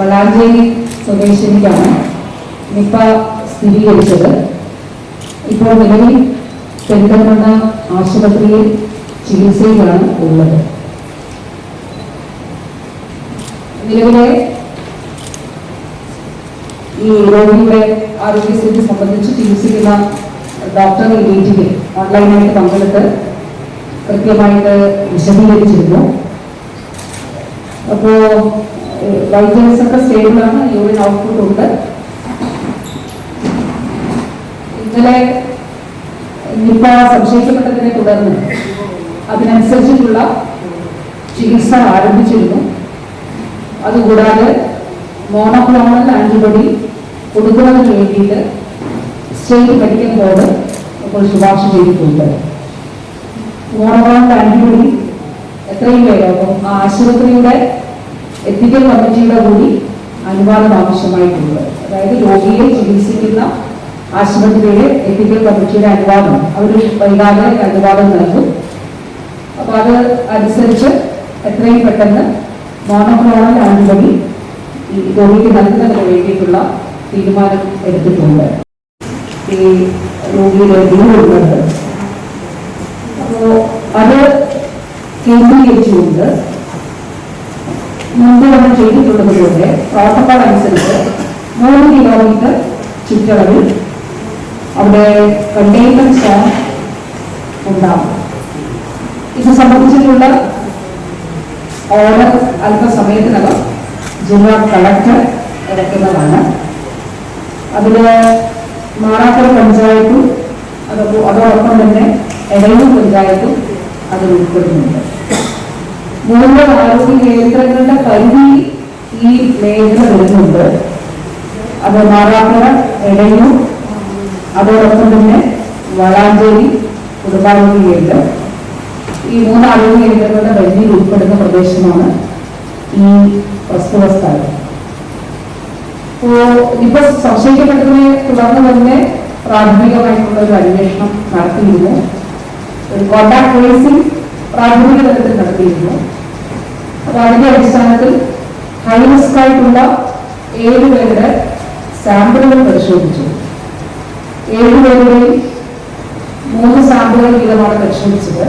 Valanchery സ്വദേശിനിക്കാണ് Nipah സ്ഥിരീകരിച്ചത്. ഇപ്പോൾ നിലവിൽ പെരിന്തൽമണ്ണ ആശുപത്രിയിൽ ചികിത്സയിലാണ് ഉള്ളത്. നിലവിലെ ഈ രോഗിയുടെ ആരോഗ്യസ്ഥിതി സംബന്ധിച്ച് ചികിത്സിക്കുന്ന ഡോക്ടർ ഈ മീറ്റിംഗിൽ ഓൺലൈനായിട്ട് പങ്കെടുത്ത് കൃത്യമായിട്ട് വിശദീകരിച്ചിരുന്നു. അപ്പോ വൈറ്റമിൻസ് ഒക്കെ സ്റ്റേബിളാണ് യൂറിൻ ഔട്ട്പുട്ട് ഉണ്ട്. ഇന്നലെ നിപ്പ സംശയിക്കപ്പെട്ടതിനെ തുടർന്ന് അതിനനുസരിച്ചിട്ടുള്ള ചികിത്സ ആരംഭിച്ചിരുന്നു. അതുകൂടാതെ മോണോക്ലോണൽ ആന്റിബോഡി കൊടുക്കുന്നതിന് വേണ്ടിയിട്ട് സ്റ്റേറ്റ് മെഡിക്കൽ ബോർഡ് ഇപ്പോൾ ശുപാർശ ചെയ്തിട്ടുണ്ട്. മോണോക്ലോണൽ ആന്റിബോഡി എത്രയും വേഗം ആശുപത്രിയുടെ എത്തിക്കൽ കമ്മിറ്റിയുടെ കൂടി അനുവാദം ആവശ്യമായിട്ടുണ്ട്. അതായത് രോഗിയെ ചികിത്സിക്കുന്ന ആശുപത്രിയുടെ എത്തിക്കൽ കമ്മിറ്റിയുടെ അനുവാദം. അവർ വൈകാതെ അനുവാദം നൽകും. അപ്പൊ അത് അനുസരിച്ച് എത്രയും പെട്ടെന്ന് മോണോക്ലോണൽ ആന്റിബോഡി ഈ രോഗിക്ക് നൽകുന്നതിന് വേണ്ടിയിട്ടുള്ള തീരുമാനം എടുത്തിട്ടുണ്ട്. ഈ രോഗിയുടെ ഉള്ളത് അപ്പോ അത് കേന്ദ്രീകരിച്ചുകൊണ്ട് മുമ്പ് നമ്മൾ ചെയ്തിട്ടുള്ളതുപോലെ പ്രോട്ടോകോൾ അനുസരിച്ച് മൂന്ന് കിലോമീറ്റർ ചുറ്റളവിൽ അവിടെ കണ്ടെയ്ൻമെന്റ് സോൺ ഉണ്ടാവും. ഇത് സംബന്ധിച്ചിട്ടുള്ള ഓർഡർ അല്പസമയത്തിനകം ജില്ലാ കളക്ടർ ഇറക്കുന്നതാണ്. അതിൽ മാറാക്കര പഞ്ചായത്തും അതോ അതോടൊപ്പം തന്നെ എടയൂർ പഞ്ചായത്തും അതിൽ ഉൾപ്പെടുന്നുണ്ട്. മൂന്ന് ആരോഗ്യ കേന്ദ്രങ്ങളുടെ പരിധി ഈ മേഖല വരുന്നുണ്ട്. അത് മാറാപ്പുഴ എടയൂർ അതോടൊപ്പം തന്നെ വളാഞ്ചേരി കുടുംബാരോഗ്യ കേന്ദ്രം. ഈ മൂന്ന് ആരോഗ്യ കേന്ദ്രങ്ങളുടെ പരിധിയിൽ ഉൾപ്പെടുന്ന പ്രദേശമാണ് ഈ പ്രസ്തുത സ്ഥലം. ഇപ്പോ ഇപ്പൊ സംശയിക്കപ്പെട്ടതിനെ തുടർന്ന് തന്നെ പ്രാഥമികമായിട്ടുള്ള ഒരു അന്വേഷണം നടത്തിയിരുന്നു. ഒരു കോണ്ടാക്ട് ട്രേസിംഗ് പ്രാഥമിക തലത്തിൽ നടത്തിയിരുന്നു. അപ്പൊ അതിന്റെ അടിസ്ഥാനത്തിൽ ഹൈറിസ്ക് ആയിട്ടുള്ള ഏഴ് പേരുടെ സാമ്പിളുകൾ പരിശോധിച്ചു. ഏഴ് പേരുടെയും മൂന്ന് സാമ്പിളുകൾ വീതമാണ് പരിശോധിച്ചത്.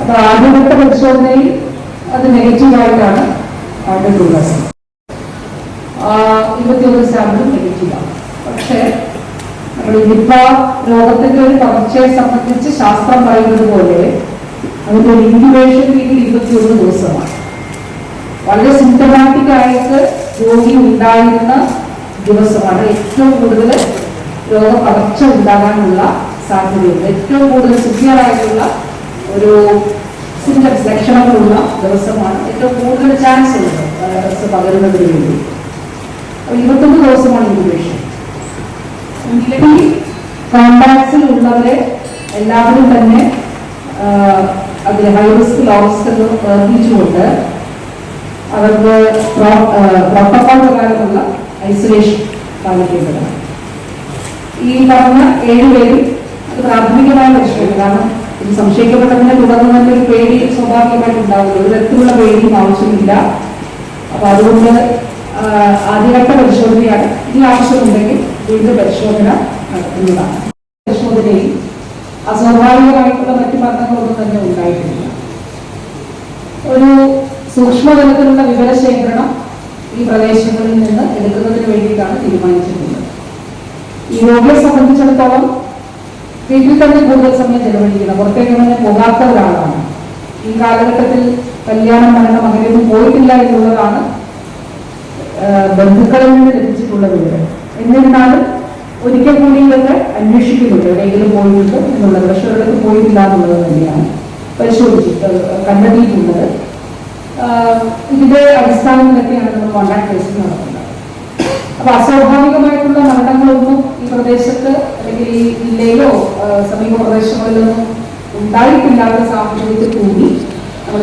അപ്പൊ ആദ്യഘട്ട പരിശോധനയിൽ അത് നെഗറ്റീവായിട്ടാണ് കണ്ടിട്ടുള്ളത് ഇരുപത്തിയൊന്ന് സാമ്പിളും നെഗറ്റീവാണ് പക്ഷേ നമ്മൾ നിപ്പ രോഗത്തിന്റെ ഒരു സംബന്ധിച്ച് ശാസ്ത്രം പറയുന്നത് പോലെ അതിന്റെ ഒരു ഇൻക്യുബേഷൻ പീരീഡ് ഇരുപത്തിയൊന്ന് ദിവസമാണ്. വളരെ സിംറ്റമാറ്റിക് ആയിട്ട് രോഗി ഉണ്ടായിരുന്ന ദിവസമാണ് ഏറ്റവും കൂടുതൽ രോഗപകർച്ച ഉണ്ടാകാനുള്ള സാധ്യതയുണ്ട്. ഏറ്റവും കൂടുതൽ സിവിയർ ഒരു സിംറ്റംസ് ലക്ഷണങ്ങളുള്ള ദിവസമാണ് ഏറ്റവും കൂടുതൽ ചാൻസ് ഉള്ളത് വൈറസ് പകരുന്നതിന് വേണ്ടി. ഇരുപത്തൊന്ന് ദിവസമാണ് ഇൻക്യുബേഷൻ നിലവിൽ കോണ്ടാക്ട്സിൽ ഉള്ളവരെ എല്ലാവരും തന്നെ അതിൽ ഹൈ റിസ്ക് ലോ എന്ന് വേർതിരിച്ചുകൊണ്ട് അവർക്ക് പ്രോട്ടോകോൾ പ്രകാരമുള്ള ഐസൊലേഷൻ പാലിക്കേണ്ടതാണ്. ഈ പറഞ്ഞ ഏഴുപേരും അത് പ്രാഥമികമായ പരിശോധന കാരണം ഇത് സംശയിക്കപ്പെട്ടതിനെ തുടർന്ന് തന്നെ ഒരു പേടി സ്വാഭാവികമായിട്ട് ഉണ്ടാകുന്നത് ഒരു തരത്തിലുള്ള പേടിയും ആവശ്യമില്ല. അപ്പൊ അതുകൊണ്ട് ആദ്യഘട്ട പരിശോധനയാണ് ഇനി ആവശ്യമുണ്ടെങ്കിൽ വീണ്ടും പരിശോധന നടത്തുന്നതാണ്. പരിശോധനയിൽ അസ്വാഭാവികമായിട്ടുള്ള മറ്റു മരണങ്ങളൊന്നും തന്നെ ഉണ്ടായിട്ടില്ല. ഒരു സൂക്ഷ്മതലത്തിലുള്ള വിവരശേഖരണം ഈ പ്രദേശങ്ങളിൽ നിന്ന് എടുക്കുന്നതിന് വേണ്ടിയിട്ടാണ് തീരുമാനിച്ചിട്ടുള്ളത്. ഈ രോഗിയെ സംബന്ധിച്ചിടത്തോളം വീട്ടിൽ തന്നെ കൂടുതൽ സമയം ചെലവഴിക്കണം. പുറത്തേക്ക് തന്നെ പോകാത്ത ഒരാളാണ്. ഈ കാലഘട്ടത്തിൽ കല്യാണം മരണം അങ്ങനെയൊന്നും പോയിട്ടില്ല എന്നുള്ളതാണ് ബന്ധുക്കളിൽ നിന്ന് ലഭിച്ചിട്ടുള്ള വിവരം. എന്നിരുന്നാലും ഒരിക്കൽ കൂടി ഇതൊക്കെ അന്വേഷിക്കുന്നുണ്ട്. എവിടെയെങ്കിലും പോയിട്ടുണ്ട് എന്നുള്ളത് പക്ഷെ ഒരിടത്ത് പോയിട്ടില്ല എന്നുള്ളത് തന്നെയാണ് പരിശോധിച്ചിട്ട് കണ്ടെത്തിയിട്ടുള്ളത്. ഇതിന്റെ അടിസ്ഥാനത്തിലൊക്കെയാണ് നമ്മൾ കോൺടാക്ട് ട്രേസിംഗ് നടത്തുന്നത്. അപ്പൊ അസ്വാഭാവികമായിട്ടുള്ള മരണങ്ങളൊന്നും ഈ പ്രദേശത്ത് അല്ലെങ്കിൽ ഈ ജില്ലയിലോ സമീപ പ്രദേശങ്ങളിലൊന്നും ഉണ്ടായിട്ടില്ലാത്ത സാഹചര്യത്തിൽ കൂടി നമ്മൾ